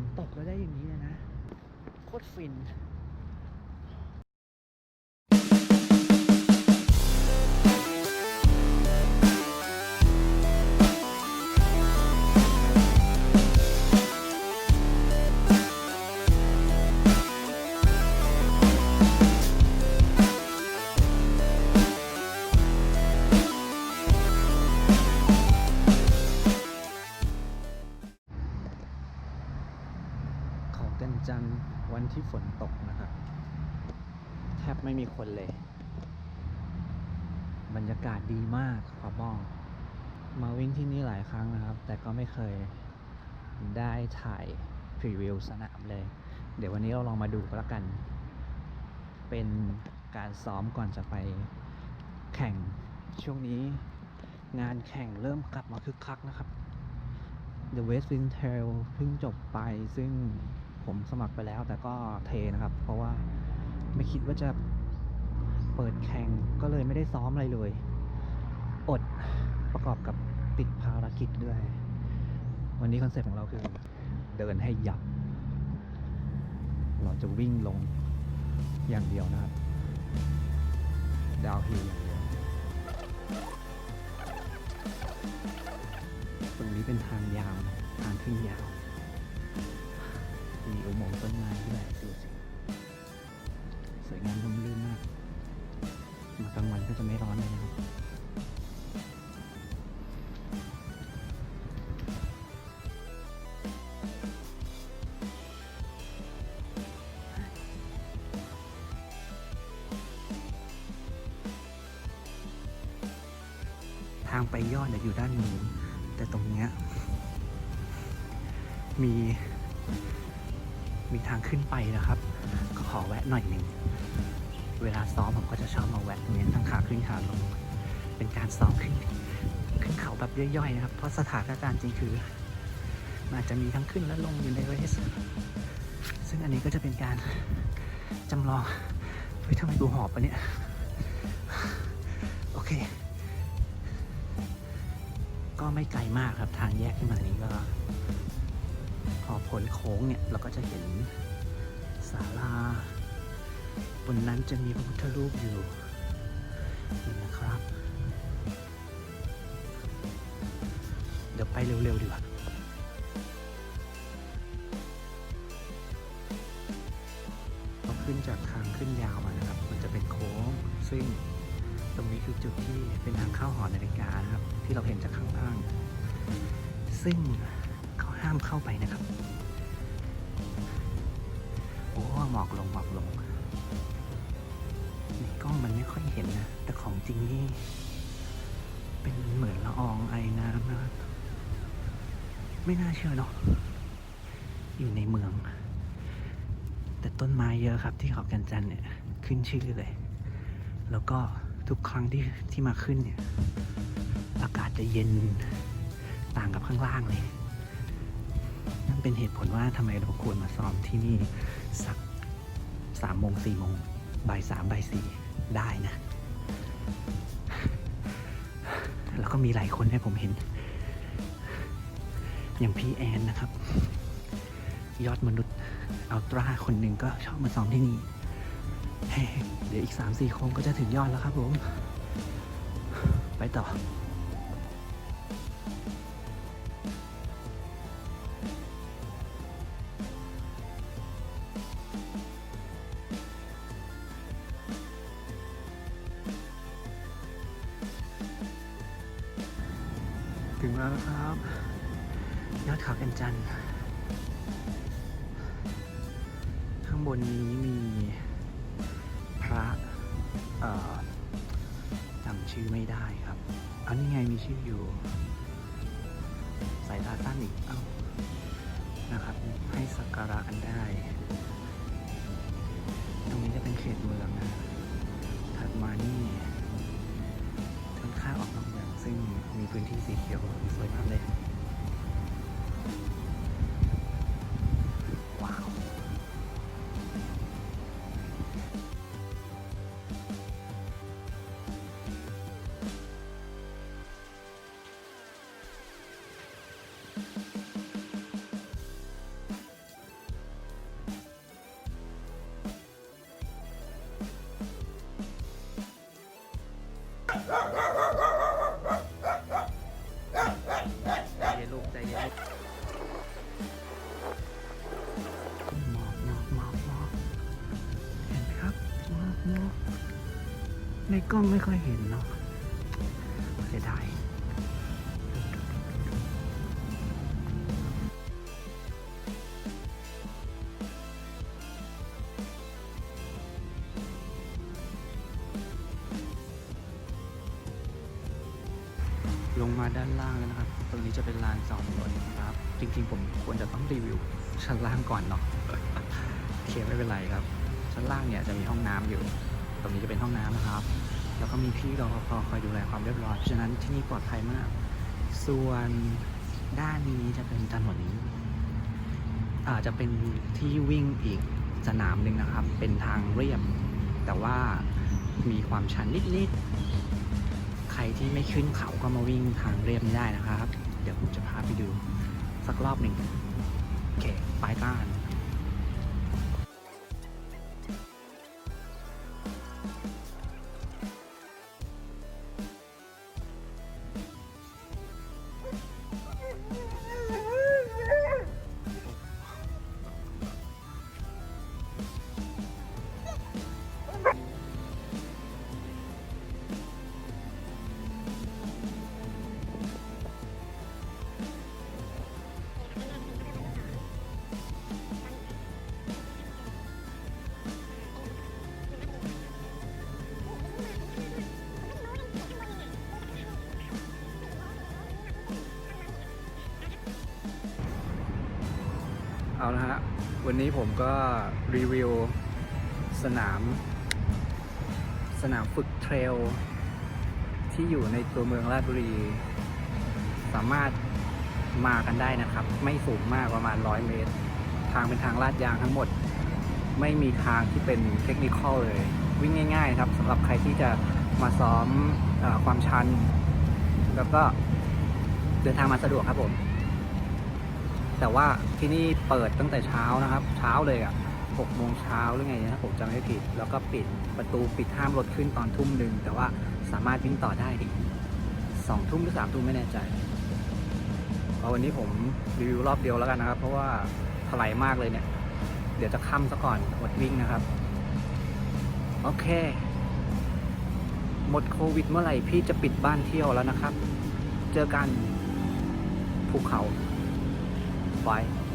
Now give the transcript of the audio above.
นตกแล้วได้อย่างนี้เลยนะ โคตรฟิน วันจันทร์วันที่ฝนตกนะครับแทบไม่มีคนเลย บรรยากาศดีมากขอบอกมาวิ่งที่นี่หลายครั้งนะครับ แต่ก็ไม่เคยได้ถ่ายพรีวิวสนามเลย เดี๋ยววันนี้เราลองมาดูก็แล้วกัน เป็นการซ้อมก่อนจะไปแข่งช่วงนี้งานแข่งเริ่มกลับมาคึกคักนะครับ The West Wind Trail เพิ่งจบไปซึ่ง ผมสมัครไปแล้ว แต่ก็เทนะครับ เพราะว่าไม่คิดว่าจะเปิดแข่งก็เลยไม่ได้ซ้อมอะไรเลย อดประกอบกับติดภารกิจด้วย วันนี้คอนเซ็ปต์ของเราคือเดินให้ยับ เราจะวิ่งลงอย่างเดียวนะครับ ดาวฮิลอย่างเดียว ตรงนี้เป็นทางยาว ทางขึ้นยาว จะไม่ร้อนเลยนะครับทางไปยอดเนี่ยอยู่ด้านนู้นแต่ตรงเนี้ยมี มีทางขึ้นไปนะครับก็ขอแวะหน่อยหนึ่ง เวลาซ้อมผมก็จะชอบมาแวะตรงนี้ทั้งขาขึ้นขาลง เป็นการซ้อมขึ้นขึ้นเขาแบบย่อยๆนะครับ เพราะสถานการณ์จริงคือมันอาจจะมีทั้งขึ้นและลงอยู่ในเรส ซึ่งอันนี้ก็จะเป็นการจำลองเฮ้ยทำไมดูหอบปะเนี่ย โอเค ก็ไม่ไกลมากครับทางแยกขึ้นมานี้ก็ พอพ้นโค้งเนี่ย เราก็จะเห็น บนนั้นจะมีพระพุทธรูปอยู่นี่นะครับ เดี๋ยวไปเร็วๆดีกว่าพอขึ้นจากทางขึ้นยาวมานะครับ มันจะเป็นโค้ง ซึ่งตรงนี้คือจุดที่เป็นทางเข้าหอนาฬิกานะครับ ที่เราเห็นจากข้างล่าง ซึ่งเขาห้ามเข้าไปนะครับ โอ้หมอกลงหมอกลง ล้องมันไม่ค่อยเห็นนะ แต่ของจริงนี่ เป็นเหมือนละอองไอน้ำนะ ไม่น่าเชื่อเนาะอยู่ในเมือง แต่ต้นไม้เยอะครับที่เขากันจันเนี่ย ขึ้นชื่อเลย แล้วก็ทุกครั้งที่ที่มาขึ้นเนี่ย อากาศจะเย็นต่างกับข้างล่างเลย นั่นเป็นเหตุผลว่าทำไมเราควรมาซ้อมที่นี่สักสามโมงสี่โมงบ่ายสามบ่ายสี่ ได้นะ แล้วก็มีหลายคนให้ผมเห็น อย่างพี่แอนนะครับ ยอดมนุษย์อัลตร้าคนหนึ่งก็ชอบมาซ้อมที่นี่ เดี๋ยวอีกสามสี่โค้งก็จะถึงยอดแล้วครับผม ไปต่อ แล้วครับ ยอดเขากันจันข้างบนนี้มีพระเอ่อจำชื่อไม่ได้ครับ อันนี้ไงมีชื่ออยู่ สายตาสั้นอีก เอ้า นะครับ ให้สักการะกันได้ ตรงนี้จะเป็นเขตเมืองนะ พื้นที่สีเขียวสวยมากเลย ว้าว กล้องไม่ค่อยเห็นเนาะเสียดายลงมาด้านล่างแล้วนะครับ ตรงนี้จะเป็นลานจอดรถนะครับ จริงๆ ผมควรจะต้องรีวิวชั้นล่างก่อนเนาะโอเคไม่เป็นไรครับ ชั้นล่างเนี่ยจะมีห้องน้ำอยู่ ตรงนี้จะเป็นห้องน้ำนะครับ แล้วก็มีพี่รปภคอยดูแลความเรียบร้อย เพราะฉะนั้นที่นี่ปลอดภัยมาก ส่วนด้านนี้จะเป็นถนนนี้อาจจะเป็นที่วิ่งอีกสนามหนึ่งนะครับ เป็นทางเรียบ แต่ว่ามีความชันนิดๆ ใครที่ไม่ขึ้นเขาก็มาวิ่งทางเรียบนี้ได้นะครับ เดี๋ยวผมจะพาไปดูสักรอบหนึ่งโอเคไปกัน เอาละฮะ วันนี้ผมก็รีวิวสนาม สนามฝึกเทรล ที่อยู่ในตัวเมืองราชบุรี สามารถมากันได้นะครับ ไม่สูงมากประมาณ 100 เมตร ทางเป็นทางลาดยางทั้งหมด ไม่มีทางที่เป็นเทคนิคอลเลย วิ่งง่าย ๆ ครับสำหรับใครที่จะมาซ้อมอความชัน แล้วก็เดินทางมาสะดวกครับผม แต่ว่าที่นี่เปิดตั้งแต่เช้านะครับ เช้าเลยอะ่ะหกโมงเช้าหรือไงนะผมจำไม่ผิด แล้วก็ปิดประตูปิดห้ามรถขึ้นตอนทุ่มหนึ่งแต่ว่าสามารถวิ่งต่อได้ดิสองทุ่มหรือสามทุ่มไม่แน่ใจเอาวันนี้ผมรีวิวรอบเดียวแล้วกันนะครับ เพราะว่าถลายมากเลยเนี่ย เดี๋ยวจะค่ำซะก่อนอดวิ่งนะครับ โอเค หมดโควิดเมื่อไหร่พี่จะปิดบ้านเที่ยวแล้วนะครับ เจอกันภูเขา 怀。